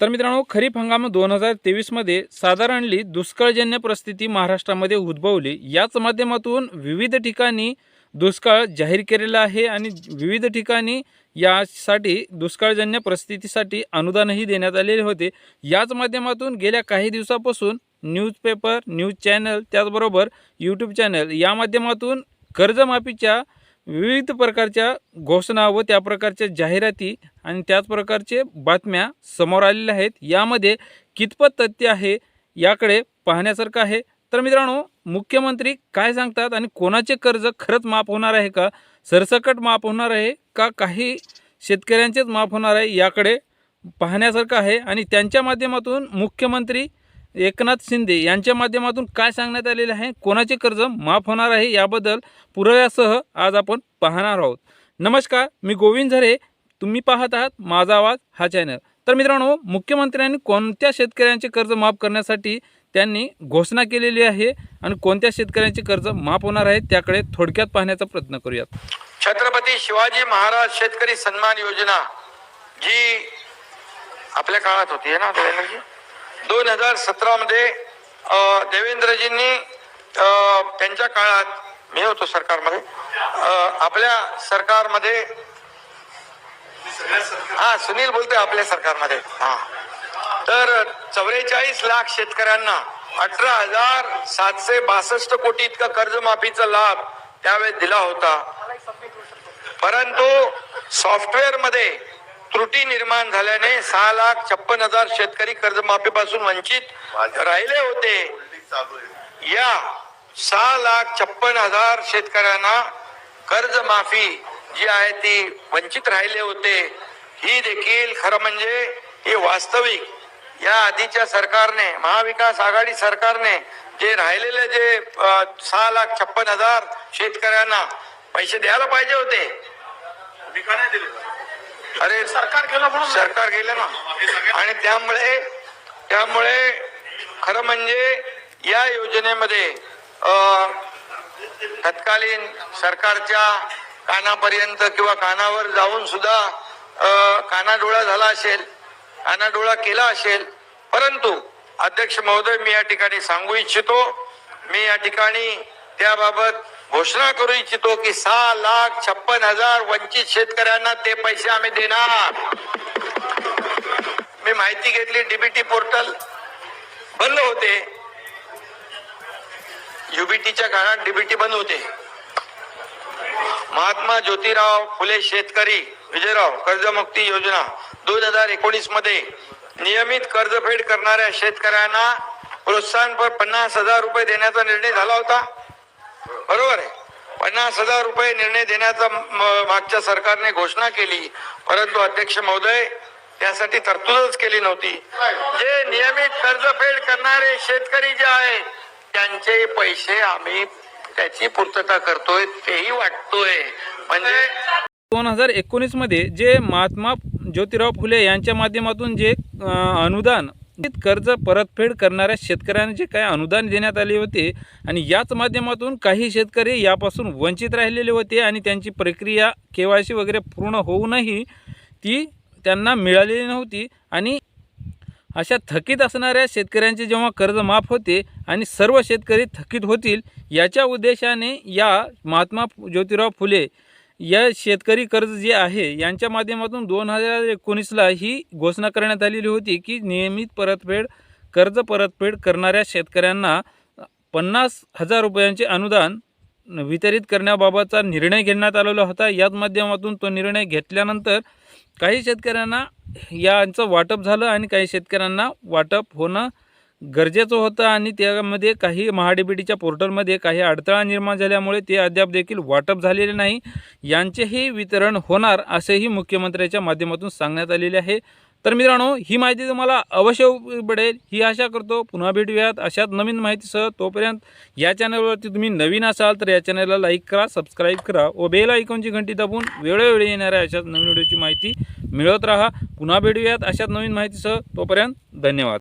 तर मित्रांनो खरीप हंगाम दोन हजार तेवीसमध्ये साधारणली दुष्काळजन्य परिस्थिती महाराष्ट्रामध्ये उद्भवली. याच माध्यमातून विविध ठिकाणी दुष्काळ जाहीर केलेला आहे आणि विविध ठिकाणी यासाठी दुष्काळजन्य परिस्थितीसाठी अनुदानही देण्यात आलेले होते. याच माध्यमातून गेल्या काही दिवसापासून न्यूजपेपर न्यूज चॅनल त्याचबरोबर यूट्यूब चॅनल या माध्यमातून कर्जमाफीच्या विविध प्रकारच्या घोषणा व त्या प्रकारच्या जाहिराती आणि त्याच प्रकारचे बातम्या समोर आलेल्या आहेत. यामध्ये कितपत तथ्य आहे याकडे पाहण्यासारखं आहे. तर मित्रांनो मुख्यमंत्री काय सांगतात आणि कोणाचे कर्ज खरंच माफ होणार आहे का? सरसकट माफ होणार आहे का? काही शेतकऱ्यांचेच माफ होणार आहे याकडे पाहण्यासारखं आहे. आणि त्यांच्या माध्यमातून मुख्यमंत्री एकनाथ शिंदे यांच्या माध्यमातून काय सांगण्यात आलेले आहे? कोणाचे कर्ज माफ होणार आहे याबद्दल पुराव्यासह आज आपण पाहणार आहोत. नमस्कार मी गोविंद झरे. तुम्ही पाहत आहात माझा आवाज हा चॅनल. तर मित्रांनो मुख्यमंत्र्यांनी कोणत्या शेतकऱ्यांचे कर्ज माफ करण्यासाठी त्यांनी घोषणा केलेली आहे आणि कोणत्या शेतकऱ्यांचे कर्ज माफ होणार आहे त्याकडे थोडक्यात पाहण्याचा प्रयत्न करूयात. छत्रपती शिवाजी महाराज शेतकरी सन्मान योजना जी आपल्या काळात होती ना दोन हजार सतरामध्ये देवेंद्रजींनी त्यांच्या काळात मी होतो सरकारमध्ये आपल्या सरकारमध्ये हा सुनील बोलतोय आपल्या सरकारमध्ये हा. तर चौवेचाळीस लाख शेतकऱ्यांना अठरा हजार सातशे बासष्ट कोटी इतका कर्जमाफीचा लाभ त्यावेळेस दिला होता. परंतु सॉफ्टवेअरमध्ये त्रुटी निर्माण झाल्याने सहा लाख छप्पन हजार शेतकरी कर्जमाफीपासून वंचित राहिले होते. या सहा लाख छप्पन हजार शेतकऱ्यांना कर्जमाफी जी आहे ती वंचित राहिले होते. ही देखील खरं म्हणजे हे वास्तविक. या आधीच्या सरकारने महाविकास आघाडी सरकारने जे राहिलेले जे सहा लाख छप्पन हजार शेतकऱ्यांना पैसे द्यायला पाहिजे होते. अरे सरकार गेलं सरकार गेलं ना. आणि त्यामुळे त्यामुळे खरं म्हणजे या योजनेमध्ये तत्कालीन सरकारच्या कानापर्यंत किंवा कानावर जाऊन सुद्धा अ, कानाडोळा झाला असेल कानाडोळा केला असेल परंतु अध्यक्ष महोदय मी या ठिकाणी सांगू इच्छितो. मी या ठिकाणी त्याबाबत घोषणा करू इच्छितो की सहा लाख छप्पन हजार वंचित शेतकऱ्यांना ते पैसे आम्ही देणार. मी माहिती घेतली डीबीटी पोर्टल. बंद होते. युबीटीच्या काळात डीबीटी बंद होते. महात्मा ज्योतिराव फुले शेतकरी विजयराव कर्जमुक्ती योजना दोन हजार एकोणीसमध्ये नियमित कर्जफेड करणाऱ्या शेतकऱ्यांना प्रोत्साहनपर पन्नास हजार रुपये देण्याचा निर्णय झाला होता. बरोबर आहे. पन्नास हजार रुपये निर्णय देण्याचा मागच्या सरकारने घोषणा केली. परंतु अध्यक्ष महोदय त्यासाठी तरतूदच केली नव्हती. जे नियमित कर्जफेड करणारे शेतकरी जे आहेत त्यांचे पैसे आम्ही त्याची पूर्तता करतोय तेही वाटतोय. म्हणजे दोन हजार एकोणीसमध्ये जे महात्मा ज्योतिराव फुले यांच्या माध्यमातून जे अनुदान कर्ज परतफेड करणाऱ्या शेतकऱ्यांना जे काय अनुदान देण्यात आले होते आणि याच माध्यमातून काही शेतकरी यापासून वंचित राहिलेले होते आणि त्यांची प्रक्रिया के वाय सी वगैरे पूर्ण होऊनही ती त्यांना मिळालेली नव्हती आणि अशा थकीत असणाऱ्या शेतकऱ्यांचे जेव्हा कर्ज माफ होते आणि सर्व शेतकरी थकीत होतील याच्या उद्देशाने या महात्मा ज्योतिराव फुले या शेतकरी कर्ज जे आहे यांच्या माध्यमातून दोन हजार एकोणीसला ही घोषणा करण्यात आलेली होती की नियमित परतफेड कर्ज परतफेड करणाऱ्या शेतकऱ्यांना पन्नास हजार रुपयांचे अनुदान वितरित करण्याबाबतचा निर्णय घेण्यात आलेला होता. याच माध्यमातून तो निर्णय घेतल्यानंतर काही शेतकऱ्यांना यांचं वाटप झालं आणि काही शेतकऱ्यांना वाटप होणं गरजेचं होतं आणि त्यामध्ये काही महाडीबीटीच्या पोर्टलमध्ये काही अडथळा निर्माण झाल्यामुळे ते अद्याप देखील वाटप झालेले नाही. यांचेही वितरण होणार असेही मुख्यमंत्र्याच्या माध्यमातून सांगण्यात आलेले आहे. तर मित्रांनो ही माहिती तुम्हाला अवश्य पडेल. ही आशा करतो पुन्हा भेटूयात अशाच नवीन माहितीसह. तोपर्यंत या चॅनलवरती तुम्ही नवीन असाल तर या चॅनलला लाईक करा सबस्क्राईब करा व बेल आयकॉनची घंटी दाबून वेळोवेळी येणाऱ्या अशाच नवीन व्हिडिओची माहिती मिळवत राहा. पुन्हा भेटूयात अशाच नवीन माहितीसह. तोपर्यंत धन्यवाद.